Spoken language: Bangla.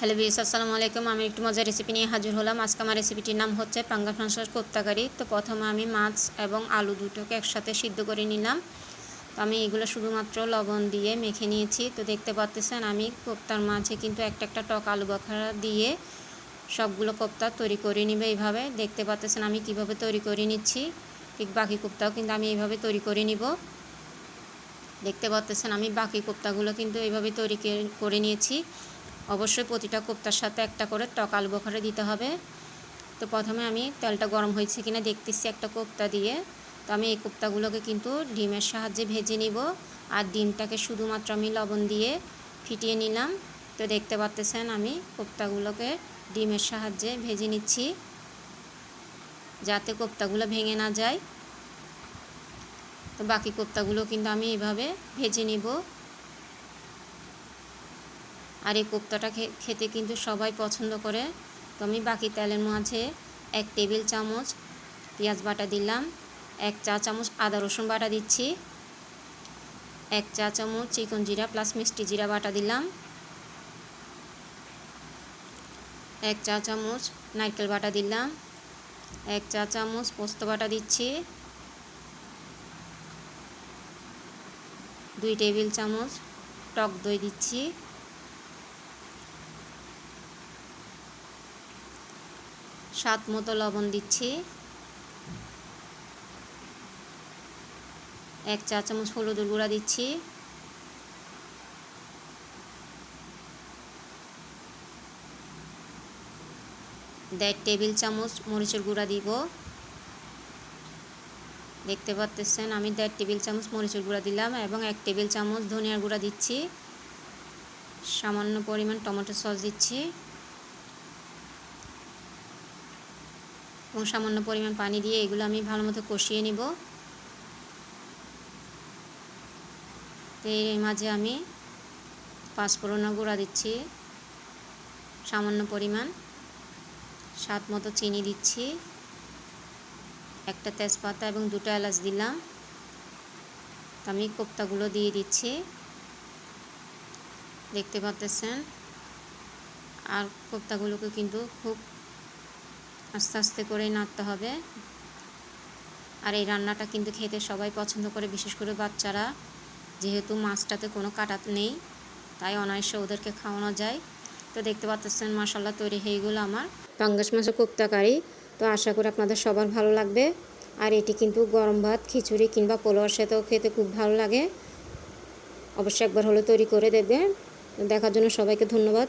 হ্যালো বিস আসসালামু আলাইকুম। আমি একটু মজার রেসিপি নিয়ে হাজির হলাম। আজকে আমার রেসিপিটির নাম হচ্ছে পাঙ্গাস মাংসের কোপ্তাকারি। তো প্রথমে আমি মাছ এবং আলু দুটোকে একসাথে সিদ্ধ করে নিলাম। তো আমি এগুলো শুধুমাত্র লবণ দিয়ে মেখে নিয়েছি। তো দেখতে পাচ্তেছেন, আমি কোপ্তার মাঝে কিন্তু একটা একটা টক আলু বাখারা দিয়ে সবগুলো কোপ্তা তৈরি করে নিবে এইভাবে। দেখতে পাচ্তেছেন, আমি কীভাবে তৈরি করে নিচ্ছি। ঠিক বাকি কোপ্তাও কিন্তু আমি এইভাবে তৈরি করে নিব। দেখতে পাচ্তেছেন, আমি বাকি কোপ্তাগুলো কিন্তু এইভাবে তৈরি করে নিয়েছি। অবশ্যই প্রতিটা কোপ্তার সাথে একটা করে টক আলু বখারে দিতে হবে। তো প্রথমে আমি তেলটা গরম হয়েছে কিনা দেখতেছি একটা কোপ্তা দিয়ে। তো আমি এই কোপ্তাগুলোকে কিন্তু ডিমের সাহায্যে ভেজে নিব। আর ডিমটাকে শুধুমাত্র আমি লবণ দিয়ে ফিটিয়ে নিলাম। তো দেখতে পাচ্তেছেন আমি কোপ্তাগুলোকে ডিমের সাহায্যে ভেজে নিচ্ছি। যাতে কোপ্তাগুলো ভেঙে না যায়। তো বাকি কোপ্তাগুলো কিন্তু আমি এভাবে ভেজে নিব। আর এই কোপ্তাটা খেতে কিন্তু সবাই পছন্দ করে। তো আমি বাকি তেলের মাঝে এক টেবিল চামচ পেঁয়াজ বাটা দিলাম, এক চা চামচ আদা রসুন বাটা দিচ্ছি, এক চা চামচ চিকন জিরা প্লাস মিষ্টি জিরা বাটা দিলাম, এক চা চামচ নারকেল বাটা দিলাম, এক চা চামচ পোস্ত বাটা দিচ্ছি, দুই টেবিল চামচ টক দই দিচ্ছি। স্বাদ মতো লবণ দিচ্ছি। এক চা চামচ হলুদের গুঁড়া দিচ্ছি। দেড় টেবিল চামচ মরিচের গুঁড়া দিব। দেখতে পাচ্তেছেন আমি দেড় টেবিল চামচ মরিচের গুঁড়া দিলাম এবং এক টেবিল চামচ ধনিয়ার গুঁড়া দিচ্ছি। সামান্য পরিমাণ টমেটো সস দিচ্ছি। এবং সামান্য পরিমাণ পানি দিয়ে এগুলো আমি ভালো মতো কষিয়ে নিব। এর মাঝে আমি পাঁচফোড়নের গুঁড়া দিচ্ছি, সামান্য পরিমাণ। স্বাদ মতো চিনি দিচ্ছি। একটা তেজপাতা এবং দুটো এলাচ দিলাম। আমি কোপ্তাগুলো দিয়ে দিচ্ছি। দেখতে পাচ্তেছেন আর কোপ্তাগুলোকে কিন্তু খুব আস্তে আস্তে করে নাড়তে হবে। আর এই রান্নাটা কিন্তু খেতে সবাই পছন্দ করে, বিশেষ করে বাচ্চারা। যেহেতু মাছটাতে কোনো কাটাত নেই, তাই অনায়াসে ওদেরকে খাওয়ানো যায়। তো দেখতে পাচ্ছেন মশালা তৈরি হয়ে গেলো আমার। পাঙ্গাস মাছের কোপ্তা কারি তো আশা করি আপনাদের সবার ভালো লাগবে। আর এটি কিন্তু গরম ভাত, খিচুড়ি কিংবা পোলোয়ার সাথেও খেতে খুব ভালো লাগে। অবশ্যই একবার হলে তৈরি করে দেবেন দেখার জন্য সবাইকে ধন্যবাদ।